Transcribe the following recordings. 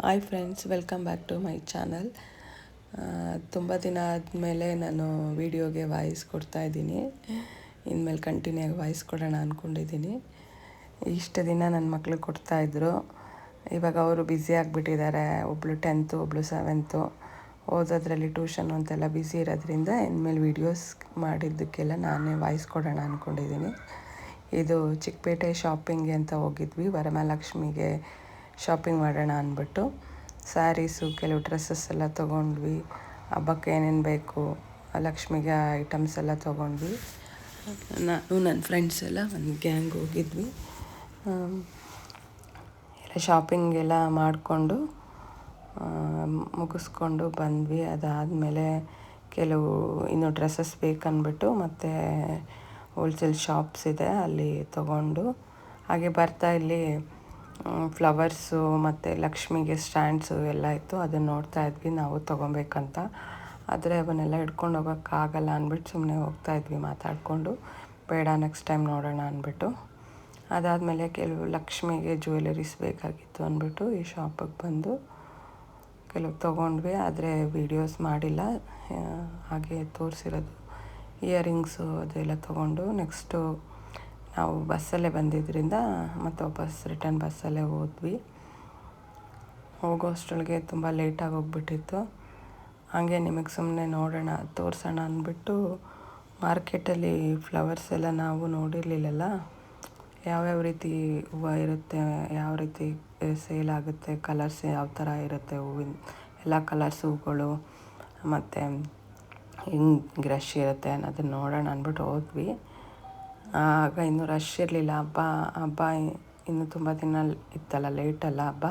Hi friends welcome back to my channel ತುಂಬ ದಿನ ಆದಮೇಲೆ ನಾನು ವೀಡಿಯೋಗೆ ವಾಯ್ಸ್ ಕೊಡ್ತಾ ಇದ್ದೀನಿ. ಇನ್ಮೇಲೆ ಕಂಟಿನ್ಯೂ ಆಗಿ ವಾಯ್ಸ್ ಕೊಡೋಣ ಅಂದ್ಕೊಂಡಿದ್ದೀನಿ ಇಷ್ಟು ದಿನ ನನ್ನ ಮಕ್ಕಳು ಕೊಡ್ತಾಯಿದ್ರು ಇವಾಗ ಅವರು ಬ್ಯುಸಿ ಆಗಿಬಿಟ್ಟಿದ್ದಾರೆ. ಒಬ್ಬಳು ಟೆಂತು ಒಬ್ಬಳು ಸೆವೆಂತು ಓದೋದ್ರಲ್ಲಿ ಟ್ಯೂಷನ್ ಅಂತೆಲ್ಲ ಬ್ಯುಸಿ ಇರೋದ್ರಿಂದ ಇನ್ಮೇಲೆ ವೀಡಿಯೋಸ್ ಮಾಡಿದ್ದಕ್ಕೆಲ್ಲ ನಾನೇ ವಾಯ್ಸ್ ಕೊಡೋಣ ಅಂದ್ಕೊಂಡಿದ್ದೀನಿ ಇದು ಚಿಕ್ಕಪೇಟೆ ಶಾಪಿಂಗ್ಗೆ ಅಂತ ಹೋಗಿದ್ವಿ. ವರಮಹಾಲಕ್ಷ್ಮಿಗೆ ಶಾಪಿಂಗ್ ಮಾಡೋಣ ಅಂದ್ಬಿಟ್ಟು ಸ್ಯಾರೀಸು, ಕೆಲವು ಡ್ರೆಸ್ಸಸ್ ಎಲ್ಲ ತೊಗೊಂಡ್ವಿ. ಹಬ್ಬಕ್ಕೆ ಏನೇನು ಬೇಕು, ಲಕ್ಷ್ಮಿಗೆ ಐಟಮ್ಸ್ ಎಲ್ಲ ತೊಗೊಂಡ್ವಿ. ನಾನು, ನನ್ನ ಫ್ರೆಂಡ್ಸ್ ಎಲ್ಲ ಒಂದು ಗ್ಯಾಂಗ್ ಹೋಗಿದ್ವಿ. ಎಲ್ಲ ಶಾಪಿಂಗ್ ಎಲ್ಲ ಮಾಡಿಕೊಂಡು ಮುಗಿಸ್ಕೊಂಡು ಬಂದ್ವಿ. ಅದಾದಮೇಲೆ ಕೆಲವು ಇನ್ನು ಡ್ರೆಸ್ಸಸ್ ಬೇಕಂದ್ಬಿಟ್ಟು ಮತ್ತು ಹೋಲ್ಸೇಲ್ ಶಾಪ್ಸ್ ಇದೆ, ಅಲ್ಲಿ ತೊಗೊಂಡು. ಹಾಗೆ ಬರ್ತಾ ಇಲ್ಲಿ ಫ್ಲವರ್ಸು ಮತ್ತು ಲಕ್ಷ್ಮಿಗೆ ಸ್ಟ್ಯಾಂಡ್ಸು ಎಲ್ಲ ಇತ್ತು, ಅದನ್ನು ನೋಡ್ತಾ ಇದ್ವಿ, ನಾವು ತೊಗೊಬೇಕಂತ. ಆದರೆ ಅವನ್ನೆಲ್ಲ ಹಿಡ್ಕೊಂಡು ಹೋಗೋಕ್ಕಾಗಲ್ಲ ಅಂದ್ಬಿಟ್ಟು ಸುಮ್ಮನೆ ಹೋಗ್ತಾ ಇದ್ವಿ, ಮಾತಾಡಿಕೊಂಡು. ಬೇಡ ನೆಕ್ಸ್ಟ್ ಟೈಮ್ ನೋಡೋಣ ಅಂದ್ಬಿಟ್ಟು. ಅದಾದಮೇಲೆ ಕೆಲವು ಲಕ್ಷ್ಮಿಗೆ ಜ್ಯುವೆಲರೀಸ್ ಬೇಕಾಗಿತ್ತು ಅಂದ್ಬಿಟ್ಟು ಈ ಶಾಪಿಗೆ ಬಂದು ಕೆಲವು ತೊಗೊಂಡ್ವಿ. ಆದರೆ ವೀಡಿಯೋಸ್ ಮಾಡಿಲ್ಲ. ಹಾಗೆ ತೋರಿಸಿರೋದು. ಇಯರಿಂಗ್ಸು ಅದೆಲ್ಲ ತೊಗೊಂಡು ನೆಕ್ಸ್ಟು ನಾವು ಬಸ್ಸಲ್ಲೇ ಬಂದಿದ್ದರಿಂದ ಮತ್ತು ವಾಪಸ್ ರಿಟರ್ನ್ ಬಸ್ಸಲ್ಲೇ ಹೋದ್ವಿ. ಹೋಗೋ ಅಷ್ಟೊಳಗೆ ತುಂಬ ಲೇಟಾಗಿ ಹೋಗ್ಬಿಟ್ಟಿತ್ತು. ಹಾಗೆ ನಿಮಗೆ ಸುಮ್ಮನೆ ನೋಡೋಣ, ತೋರಿಸೋಣ ಅಂದ್ಬಿಟ್ಟು ಮಾರ್ಕೆಟಲ್ಲಿ ಫ್ಲವರ್ಸ್ ಎಲ್ಲ ನಾವು ನೋಡಿರಲಿಲ್ಲಲ್ಲ? ಯಾವ್ಯಾವ ರೀತಿ ಹೂವು ಇರುತ್ತೆ, ಯಾವ ರೀತಿ ಸೇಲ್ ಆಗುತ್ತೆ, ಕಲರ್ಸ್ ಯಾವ ಥರ ಇರುತ್ತೆ ಹೂವಿನ ಎಲ್ಲ ಕಲರ್ಸ್ ಹೂಗಳು ಮತ್ತು ಹಿಂಗೆ ರಶ್ ಇರುತ್ತೆ ಅನ್ನೋದನ್ನ ನೋಡೋಣ ಅಂದ್ಬಿಟ್ಟು ಹೋದ್ವಿ. ಆಗ ಇನ್ನೂ ರಶ್ ಇರಲಿಲ್ಲ. ಹಬ್ಬ ಹಬ್ಬ ಇನ್ನೂ ತುಂಬ ದಿನ ಇತ್ತಲ್ಲ ಲೇಟಲ್ಲ ಹಬ್ಬ.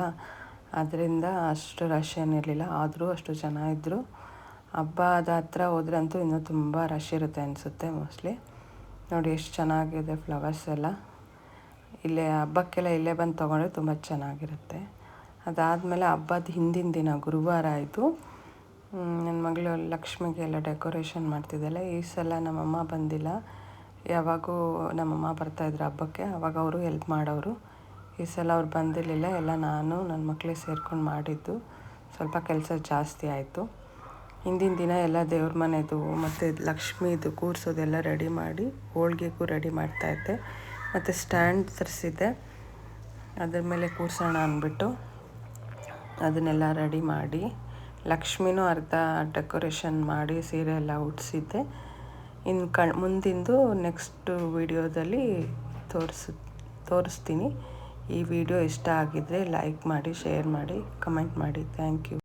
ಅದರಿಂದ ಅಷ್ಟು ರಶ್ ಏನಿರಲಿಲ್ಲ ಆದರೂ ಅಷ್ಟು ಜನ ಇದ್ದರು ಹಬ್ಬದ ಹತ್ರ ಹೋದ್ರಂತೂ ಇನ್ನೂ ತುಂಬ ರಶ್ ಇರುತ್ತೆ ಅನಿಸುತ್ತೆ ಮೋಸ್ಟ್ಲಿ ನೋಡಿ ಎಷ್ಟು ಚೆನ್ನಾಗಿದೆ ಫ್ಲವರ್ಸ್ ಎಲ್ಲ. ಇಲ್ಲೇ ಹಬ್ಬಕ್ಕೆಲ್ಲ ಇಲ್ಲೇ ಬಂದು ತೊಗೊಂಡ್ರೆ ತುಂಬ ಚೆನ್ನಾಗಿರುತ್ತೆ. ಅದಾದಮೇಲೆ ಹಬ್ಬದ ಹಿಂದಿನ ದಿನ ಗುರುವಾರ ಆಯಿತು. ನನ್ನ ಮಗಳು ಲಕ್ಷ್ಮಿಗೆ ಎಲ್ಲ ಡೆಕೋರೇಷನ್ ಮಾಡ್ತಿದ್ದಲ್ಲ ಈ ಸಲ ನಮ್ಮಮ್ಮ ಬಂದಿಲ್ಲ. ಯಾವಾಗೂ ನಮ್ಮಮ್ಮ ಬರ್ತಾಯಿದ್ರು ಹಬ್ಬಕ್ಕೆ, ಅವಾಗ ಅವರು ಹೆಲ್ಪ್ ಮಾಡೋರು. ಈ ಸಲ ಅವ್ರು ಬಂದಿರಲಿಲ್ಲ, ಎಲ್ಲ ನಾನು ನನ್ನ ಮಕ್ಕಳೇ ಸೇರ್ಕೊಂಡು ಮಾಡಿದ್ದು. ಸ್ವಲ್ಪ ಕೆಲಸ ಜಾಸ್ತಿ ಆಯಿತು. ಹಿಂದಿನ ದಿನ ಎಲ್ಲ ದೇವ್ರ ಮನೆದು, ಮತ್ತು ಲಕ್ಷ್ಮೀದು ಕೂರಿಸೋದೆಲ್ಲ ರೆಡಿ ಮಾಡಿ, ಹೋಳಿಗೆಗೂ ರೆಡಿ ಮಾಡ್ತಾಯಿದ್ದೆ ಮತ್ತು ಸ್ಟ್ಯಾಂಡ್ ತರಿಸಿದ್ದೆ. ಅದ್ರ ಮೇಲೆ ಕೂರಿಸೋಣ ಅಂದ್ಬಿಟ್ಟು ಅದನ್ನೆಲ್ಲ ರೆಡಿ ಮಾಡಿ, ಲಕ್ಷ್ಮಿನೂ ಅರ್ಧ ಡೆಕೋರೇಷನ್ ಮಾಡಿ, ಸೀರೆ ಎಲ್ಲ ಉಡಿಸಿದ್ದೆ. ಇನ್ನು ಕಣ್ ಮುಂದಿಂದು ನೆಕ್ಸ್ಟ್ ವಿಡಿಯೋದಲ್ಲಿ ತೋರಿಸ, ತೋರಿಸ್ತೀನಿ. ಈ ವಿಡಿಯೋ ಇಷ್ಟ ಆಗಿದ್ದರೆ ಲೈಕ್ ಮಾಡಿ ಶೇರ್ ಮಾಡಿ ಕಮೆಂಟ್ ಮಾಡಿ. Thank you